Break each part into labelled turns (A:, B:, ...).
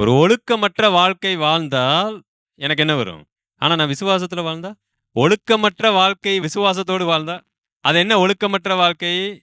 A: ஒரு ஒழுக்கமற்ற வாழ்க்கை வாழ்ந்தால் எனக்கு என்ன வரும்? ஆனா நான் விசுவாசத்துல வாழ்ந்தா? ஒழுக்கமற்ற வாழ்க்கை விசுவாசத்தோடு வாழ்ந்தா? அது என்ன ஒழுக்கமற்ற வாழ்க்கை?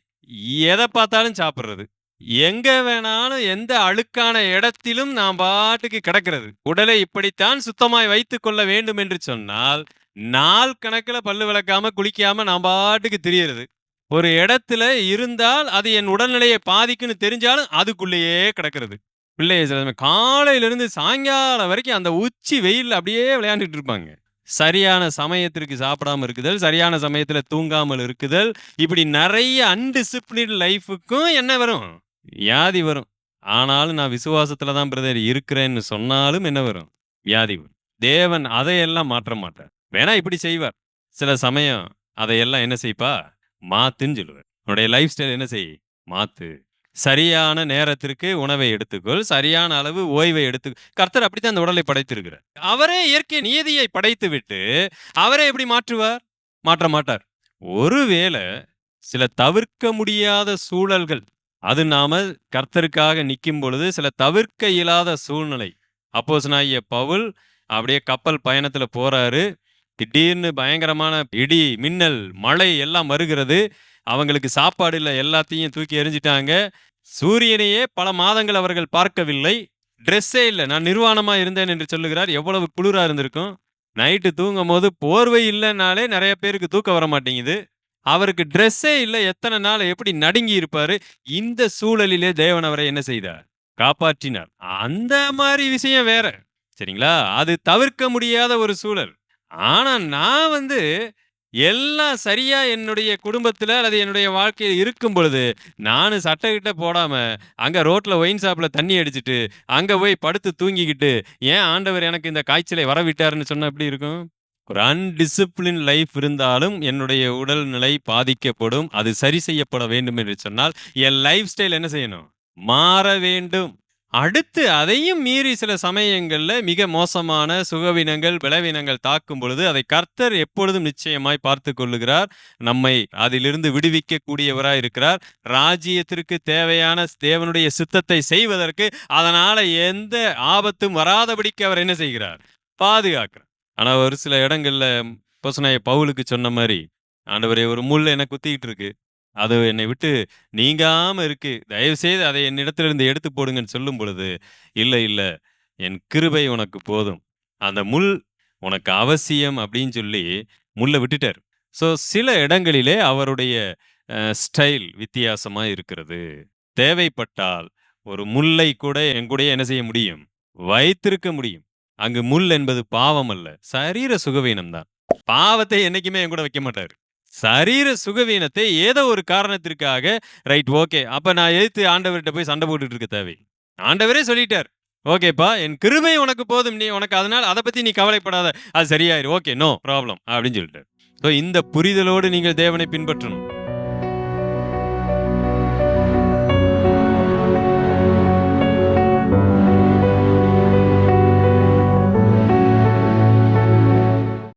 A: எதை பார்த்தாலும் சாப்பிடுறது. எங்க வேணாலும் எந்த அழுக்கான இடத்திலும் நாம் பாட்டுக்கு கிடக்கிறது. உடலை இப்படித்தான் சுத்தமாய் வைத்துக் கொள்ள வேண்டும் என்று சொன்னால் நாள் கணக்குல பல்லு விளக்காம குளிக்காம நான் பாட்டுக்கு தெரியறது. ஒரு இடத்துல இருந்தால் அது என் உடல்நிலையை பாதிக்குன்னு தெரிஞ்சாலும் அதுக்குள்ளேயே கிடக்கிறது. பிள்ளைய சில சமயம் காலையில இருந்து சாயங்காலம் வரைக்கும் அந்த உச்சி வெயிலில் அப்படியே விளையாண்டுட்டு இருப்பாங்க. சரியான சமயத்திற்கு சாப்பிடாம இருக்குதல் சரியான சமயத்துல தூங்காமல் இருக்குதல் இப்படி நிறைய அன்டிசிப்ளின் லைஃபுக்கும் என்ன வரும்? வியாதி வரும். ஆனாலும் நான் விசுவாசத்துல தான் பிரதர் இருக்கிறேன்னு சொன்னாலும் என்ன வரும்? வியாதி வரும். தேவன் அதையெல்லாம் மாற்ற மாட்டார். வேணா இப்படி செய்வார். சில சமயம் அதையெல்லாம் என்ன செய்ப்பா? மாத்துன்னு சொல்லுவார். உன்னுடைய லைஃப் ஸ்டைல் என்ன செய்? மாத்து. சரியான நேரத்திற்கு உணவை எடுத்துக்கொள் சரியான அளவு ஓய்வை எடுத்து கர்த்தர் அப்படித்தான் அந்த உடலை படைத்திருக்கிறார். அவரே இயற்கை நியதியை படைத்து விட்டு அவரே எப்படி மாற்றுவார்? மாற்ற மாட்டார். ஒருவேளை சில தவிர்க்க முடியாத சூழல்கள் அது நாம கர்த்தருக்காக நிற்கும் பொழுது சில தவிர்க்க இயலாத சூழ்நிலை. அப்போஸ் அப்போஸ்தலனாகிய பவுல் அப்படியே கப்பல் பயணத்துல போறாரு. திடீர்னு பயங்கரமான இடி மின்னல் மழை எல்லாம் வருகிறது. அவங்களுக்கு சாப்பாடு இல்லை எல்லாத்தையும் தூக்கி எறிஞ்சிட்டாங்க. சூரியனையே பல மாதங்கள் அவர்கள் பார்க்கவில்லை. ட்ரெஸ்ஸே இல்லை. நான் நிர்வாணமா இருந்தேன் என்று சொல்லுகிறார். எவ்வளவு குளிராக இருந்திருக்கும். நைட்டு தூங்கும் போது போர்வை இல்லைனாலே நிறைய பேருக்கு தூக்கம் வர மாட்டேங்குது. அவருக்கு ட்ரெஸ்ஸே இல்லை. எத்தனை நாள் எப்படி நடுங்கி இருப்பாரு? இந்த சூழலிலே தேவன் அவரை என்ன செய்தார்? காப்பாற்றினார். அந்த மாதிரி விஷயம் வேற. சரிங்களா? அது தவிர்க்க முடியாத ஒரு சூழல். ஆனா நான் வந்து எல்லாம் சரியா என்னுடைய குடும்பத்துல அல்லது என்னுடைய வாழ்க்கையில் இருக்கும் பொழுது நானும் சட்டை கிட்ட போடாம அங்க ரோட்ல ஒயின் ஷாப்ல தண்ணி அடிச்சிட்டு அங்க போய் படுத்து தூங்கிக்கிட்டு ஏன் ஆண்டவர் எனக்கு இந்த காய்ச்சலை வரவிட்டாருன்னு சொன்னா எப்படி இருக்கும்? ஒரு அன்டிசிப்ளின் லைஃப் இருந்தாலும் என்னுடைய உடல்நிலை பாதிக்கப்படும் அது சரி செய்யப்பட வேண்டும் என்று சொன்னால் என் லைஃப் ஸ்டைல் என்ன செய்யணும்? மாற வேண்டும். அடுத்து அதையும் மீறி சில சமயங்களில் மிக மோசமான சுகவினங்கள் பலவீனங்கள் தாக்கும் பொழுது அதை கர்த்தர் எப்பொழுதும் நிச்சயமாய் பார்த்து கொள்ளுகிறார். நம்மை அதிலிருந்து விடுவிக்க கூடியவராய் இருக்கிறார். ராஜ்யத்திற்கு தேவையான தேவனுடைய சித்தத்தை செய்வதற்கு அதனால எந்த ஆபத்தும் வராதபடிக்கு அவர் என்ன செய்கிறார்? பாதுகாக்கிறார். ஆனா ஒரு சில இடங்கள்ல பொசனாய பவுலுக்கு சொன்ன மாதிரி ஆண்டவரே ஒரு முள் என்னை குத்திக்கிட்டு இருக்கு. அது என்னை விட்டு நீங்காம இருக்கு. தயவு செய்து அதை என்னிடத்திலிருந்து எடுத்து போடுங்கன்னு சொல்லும் பொழுது இல்லை இல்லை என் கிருபை உனக்கு போதும். அந்த முள் உனக்கு அவசியம் அப்படின்னு சொல்லி முள்ளை விட்டுட்டார். ஸோ சில இடங்களிலே அவருடைய ஸ்டைல் வித்தியாசமாக இருக்கிறது. தேவைப்பட்டால் ஒரு முல்லை கூட என் என்ன செய்ய முடியும்? வைத்திருக்க முடியும். அங்கு முள் என்பது பாவம் அல்ல சரீர சுகவீனம் தான் பாவத்தை என்னைக்குமே என் கூட வைக்க மாட்டார். சரீர சுகவீனத்தை ஏதோ ஒரு காரணத்திற்காக ரைட் ஓகே அப்ப நான் எதிர்த்து ஆண்டவர்கிட்ட போய் சண்டை போட்டுட்டு இருக்க தேவை ஆண்டவரே சொல்லிட்டார் ஓகேப்பா என் கிருமை உனக்கு போதும் நீ உனக்கு அதனால் அதை பத்தி நீ கவலைப்படாத அது சரியாயிரு ஓகே நோ ப்ராப்ளம் அப்படின்னு சொல்லிட்டார். ஸோ இந்த புரிதலோடு நீங்கள் தேவனை பின்பற்றணும்.